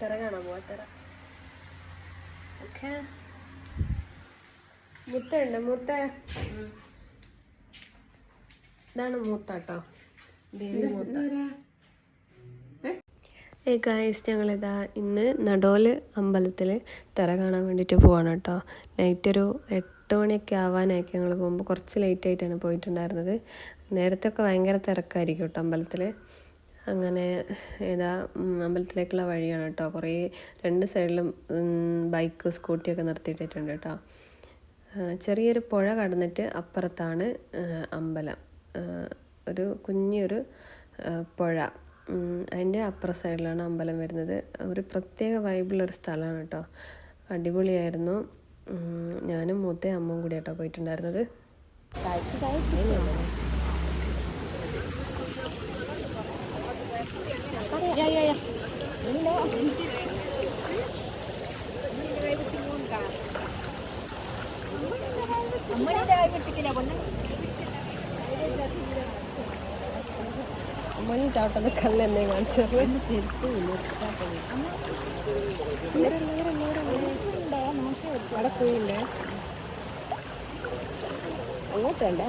തെറ കാണാൻ പോവാ? Okay okay. മുത്തുണ്ട് മുത്ത. ഇതാണ് മൂത്ത കേട്ടോ ദേവി മൂത്ത. ഏ? ഗായ്സ് ഞങ്ങളിതാ ഇന്ന് നടോൽ അമ്പലത്തിൽ തിറ കാണാൻ വേണ്ടിയിട്ട് പോവാണ് കേട്ടോ നൈറ്റ് ഒരു എട്ട് മണിയൊക്കെ ആവാനായിരിക്കും ഞങ്ങൾ പോകുമ്പോൾ കുറച്ച് ലേറ്റ് ആയിട്ടാണ് പോയിട്ടുണ്ടായിരുന്നത്. നേരത്തെ ഒക്കെ ഭയങ്കര തിരക്കായിരിക്കും കേട്ടോ അമ്പലത്തിൽ അങ്ങനെ ഏതാ അമ്പലത്തിലേക്കുള്ള വഴിയാണ് കേട്ടോ. കുറേ രണ്ട് സൈഡിലും ബൈക്ക് സ്കൂട്ടിയൊക്കെ നിർത്തിയിട്ടിട്ടുണ്ട് കേട്ടോ. ചെറിയൊരു പുഴ കടന്നിട്ട് അപ്പുറത്താണ് അമ്പലം. ഒരു കുഞ്ഞൊരു പുഴ. അതിന്റെ അപ്പുറ സൈഡിലാണ് അമ്പലം വരുന്നത്. ഒരു പ്രത്യേക വൈബിളൊരു സ്ഥലമാണ് കേട്ടോ. അടിപൊളിയായിരുന്നു. ഞാനും മൂത്തേ അമ്മയും കൂടി കേട്ടോ പോയിട്ടുണ്ടായിരുന്നത് അമ്മ ചവിട്ടുന്ന കല്ല് എന്നെ കാണിച്ചത് അവിടെ പോയില്ലേ? അങ്ങോട്ടല്ല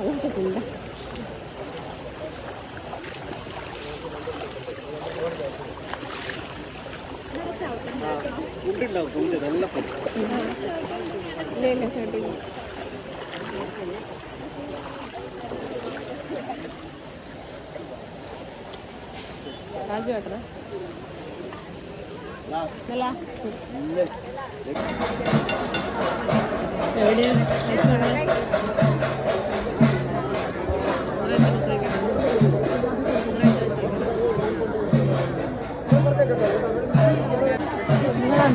അങ്ങോട്ട് തിണ്ട ഇല്ല ഇല്ല ചവിട്ടില്ല രാജു ഏട്ടനാ നല്ല എവിടെയാണ്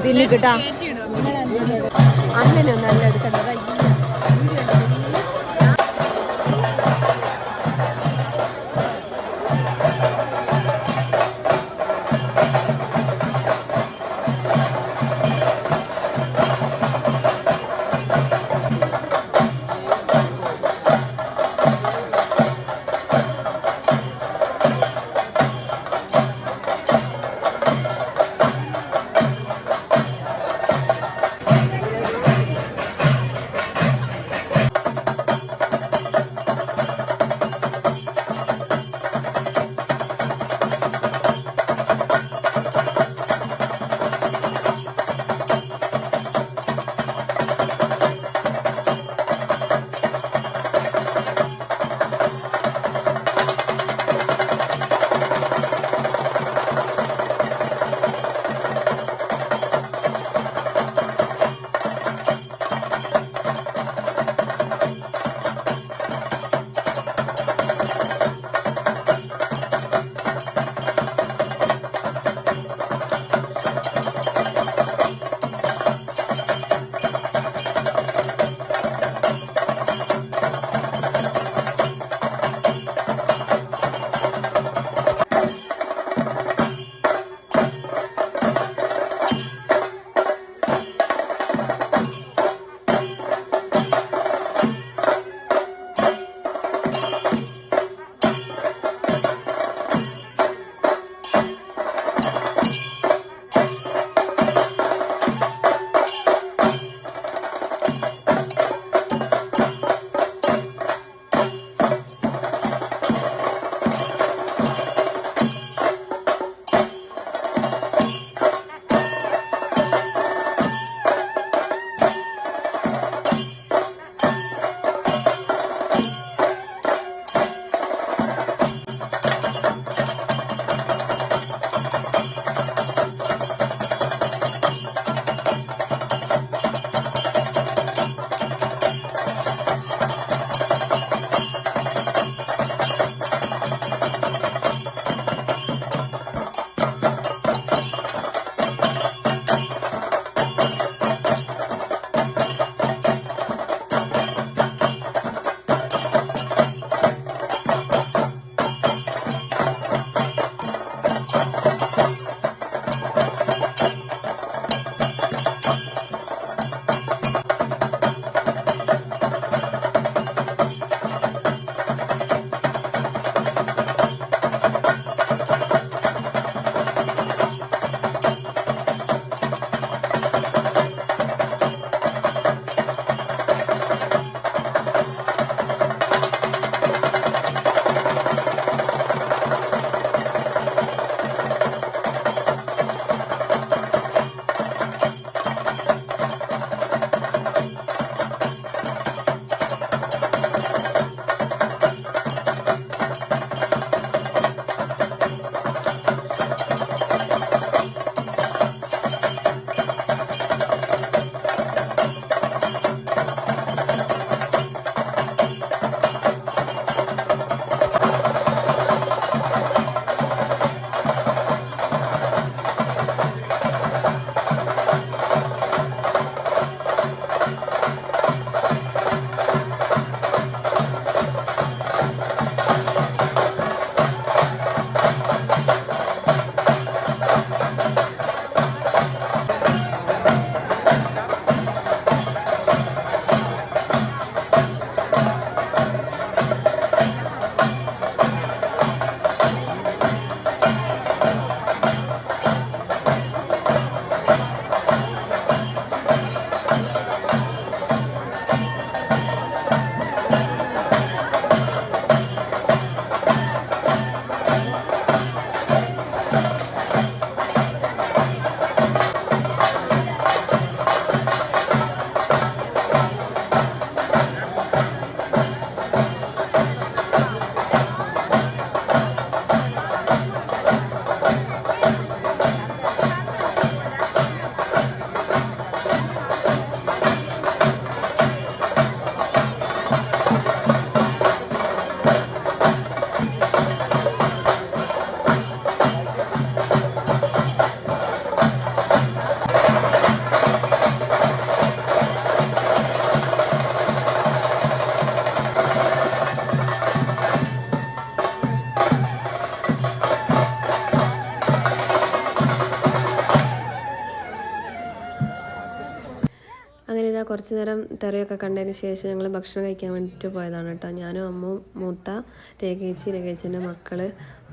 തിന്നു കിട്ടാ. കുറച്ച് നേരം തെറിയൊക്കെ കണ്ടതിന് ശേഷം ഞങ്ങൾ ഭക്ഷണം കഴിക്കാൻ വേണ്ടിയിട്ട് പോയതാണ് കേട്ടോ. ഞാനും അമ്മും മൂത്ത രേഖേച്ചി രേഖേച്ചിന്റെ മക്കൾ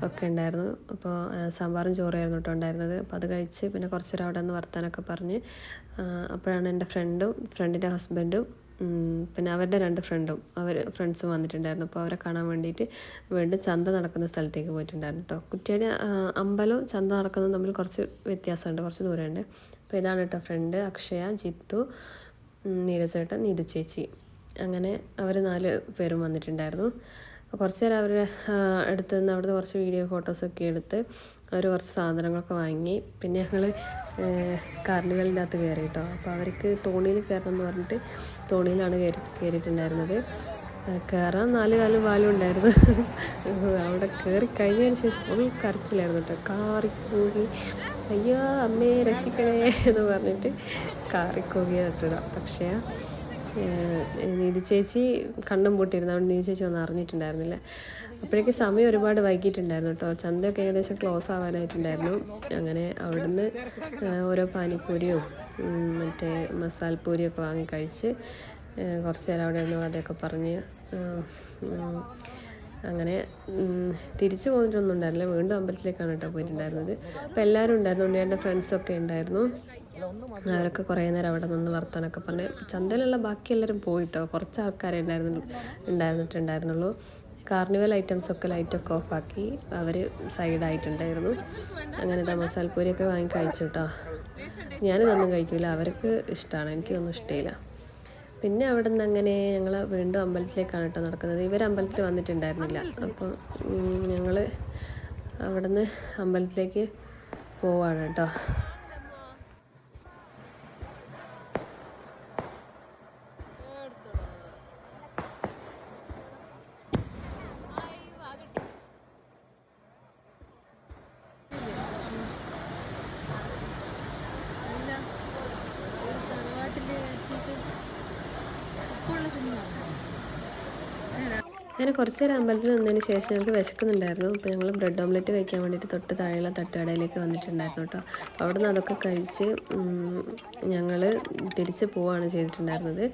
ഒക്കെ ഉണ്ടായിരുന്നു. അപ്പോൾ സാമ്പാറും ചോറായിരുന്നു കേട്ടോ ഉണ്ടായിരുന്നത്. അപ്പോൾ അത് കഴിച്ച് പിന്നെ കുറച്ച് നേരം അവിടെ നിന്ന് വർത്താനൊക്കെ പറഞ്ഞ് അപ്പോഴാണ് എന്റെ ഫ്രണ്ടും ഫ്രണ്ടിന്റെ ഹസ്ബൻഡും പിന്നെ അവരുടെ രണ്ട് ഫ്രണ്ടും അവർ ഫ്രണ്ട്സും വന്നിട്ടുണ്ടായിരുന്നു. അപ്പോൾ അവരെ കാണാൻ വേണ്ടിയിട്ട് വീണ്ടും ചന്ത നടക്കുന്ന സ്ഥലത്തേക്ക് പോയിട്ടുണ്ടായിരുന്നു കേട്ടോ. കുറ്റിയുടെ അമ്പലവും ചന്ത നടക്കുന്നതും തമ്മിൽ കുറച്ച് വ്യത്യാസമുണ്ട് കുറച്ച് ദൂരമുണ്ട്. അപ്പോൾ ഇതാണ് കേട്ടോ ഫ്രണ്ട് അക്ഷയ ജിത്തു നീരജേട്ടൻ നീതു ചേച്ചി. അങ്ങനെ അവർ നാല് പേരും വന്നിട്ടുണ്ടായിരുന്നു. കുറച്ച് നേരം അവരുടെ അടുത്ത് നിന്ന് അവിടുത്തെ കുറച്ച് വീഡിയോ ഫോട്ടോസൊക്കെ എടുത്ത് അവർ കുറച്ച് സാധനങ്ങളൊക്കെ വാങ്ങി. പിന്നെ ഞങ്ങൾ കാർണിവലിന്റെ അകത്ത് കയറി കേട്ടോ അപ്പോൾ അവർക്ക് തോണിയിൽ കയറണം എന്ന് പറഞ്ഞിട്ട് തോണിയിലാണ് കയറി കയറിയിട്ടുണ്ടായിരുന്നത്. കയറാൻ നാല് കാലും പാലും ഉണ്ടായിരുന്നു. അവിടെ കയറി കഴിഞ്ഞതിന് ശേഷം ഫുൾ കരച്ചിലായിരുന്നു കേട്ടോ കാറിക്കൂകി അയ്യോ അമ്മയെ രക്ഷിക്കണേ എന്ന് പറഞ്ഞിട്ട് കാറിക്കോകിയ തട്ടുക പക്ഷേ നീതി ചേച്ചി കണ്ണും പൂട്ടിയിരുന്നു. അതുകൊണ്ട് നീതി ചേച്ചി ഒന്നും അറിഞ്ഞിട്ടുണ്ടായിരുന്നില്ല. അപ്പോഴേക്ക് സമയം ഒരുപാട് വൈകിട്ടുണ്ടായിരുന്നു കേട്ടോ. ചന്തയൊക്കെ ഏകദേശം ക്ലോസ് ആവാനായിട്ടുണ്ടായിരുന്നു. അങ്ങനെ അവിടുന്ന് ഓരോ പാനിപ്പൂരിയും മറ്റേ മസാലപ്പൂരിയൊക്കെ വാങ്ങി കഴിച്ച് കുറച്ച് നേരം അവിടെ നിന്ന് അതൊക്കെ പറഞ്ഞ് അങ്ങനെ തിരിച്ചു പോയിട്ടൊന്നും ഉണ്ടായിരുന്നില്ല. വീണ്ടും അമ്പലത്തിലേക്കാണ് കേട്ടോ പോയിട്ടുണ്ടായിരുന്നത്. അപ്പോൾ എല്ലാവരും ഉണ്ടായിരുന്നു. ഉണ്ണിയുടെ ഫ്രണ്ട്സൊക്കെ ഉണ്ടായിരുന്നു. അവരൊക്കെ കുറേ നേരം അവിടെ നിന്ന് വർത്താനൊക്കെ പറഞ്ഞ് ചന്തയിലുള്ള ബാക്കി എല്ലാവരും പോയിട്ടോ കുറച്ച് ആൾക്കാരെ ഉണ്ടായിരുന്നു ഉണ്ടായിരുന്നിട്ടുണ്ടായിരുന്നുള്ളൂ. കാർണിവൽ ഐറ്റംസ് ഒക്കെ ലൈറ്റൊക്കെ ഓഫാക്കി അവർ സൈഡായിട്ടുണ്ടായിരുന്നു അങ്ങനെ മസാലപ്പൂരിയൊക്കെ വാങ്ങി കഴിച്ചു കേട്ടോ. ഞാനിതൊന്നും കഴിക്കില്ല അവർക്ക് ഇഷ്ടമാണ് എനിക്കൊന്നും ഇഷ്ടമില്ല പിന്നെ അവിടെ നിന്ന് അങ്ങനെ ഞങ്ങൾ വീണ്ടും അമ്പലത്തിലേക്കാണ് കേട്ടോ നടക്കുന്നത്. ഇവർ അമ്പലത്തിൽ വന്നിട്ടുണ്ടായിരുന്നില്ല. അപ്പം ഞങ്ങൾ അവിടെ നിന്ന് അമ്പലത്തിലേക്ക് പോവാണ് കേട്ടോ അങ്ങനെ കുറച്ച് നേരം അമ്പലത്തിൽ നിന്നതിന് ശേഷം ഞങ്ങൾക്ക് വിശക്കുന്നുണ്ടായിരുന്നു. അപ്പോൾ ഞങ്ങൾ ബ്രെഡ് ഓംലെറ്റ് വയ്ക്കാൻ വേണ്ടിയിട്ട് തൊട്ട് താഴെയുള്ള തട്ടുകടയിലേക്ക് വന്നിട്ടുണ്ടായിരുന്നു കേട്ടോ. അവിടെ നിന്ന് അതൊക്കെ കഴിച്ച് ഞങ്ങൾ തിരിച്ച് പോവുകയാണ് ചെയ്തിട്ടുണ്ടായിരുന്നത്.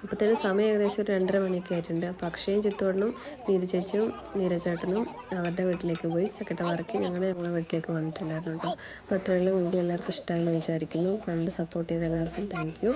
അപ്പോഴത്തേനും സമയം ഏകദേശം ഒരു രണ്ടര മണിയൊക്കെ ആയിട്ടുണ്ട്. അപ്പോൾ അക്ഷയും ചിത്തോടനും നീരു ചേച്ചിയും നീരജേട്ടനും അവരുടെ വീട്ടിലേക്ക് പോയി ചക്കട്ട ഞങ്ങൾ ഞങ്ങളുടെ വീട്ടിലേക്ക് വന്നിട്ടുണ്ടായിരുന്നു കേട്ടോ. അപ്പോൾ അത്രയുള്ള വീഡിയോ എല്ലാവർക്കും ഇഷ്ടമായി വിചാരിക്കുന്നു. കണ്ട് സപ്പോർട്ട് ചെയ്ത എല്ലാവർക്കും താങ്ക് യു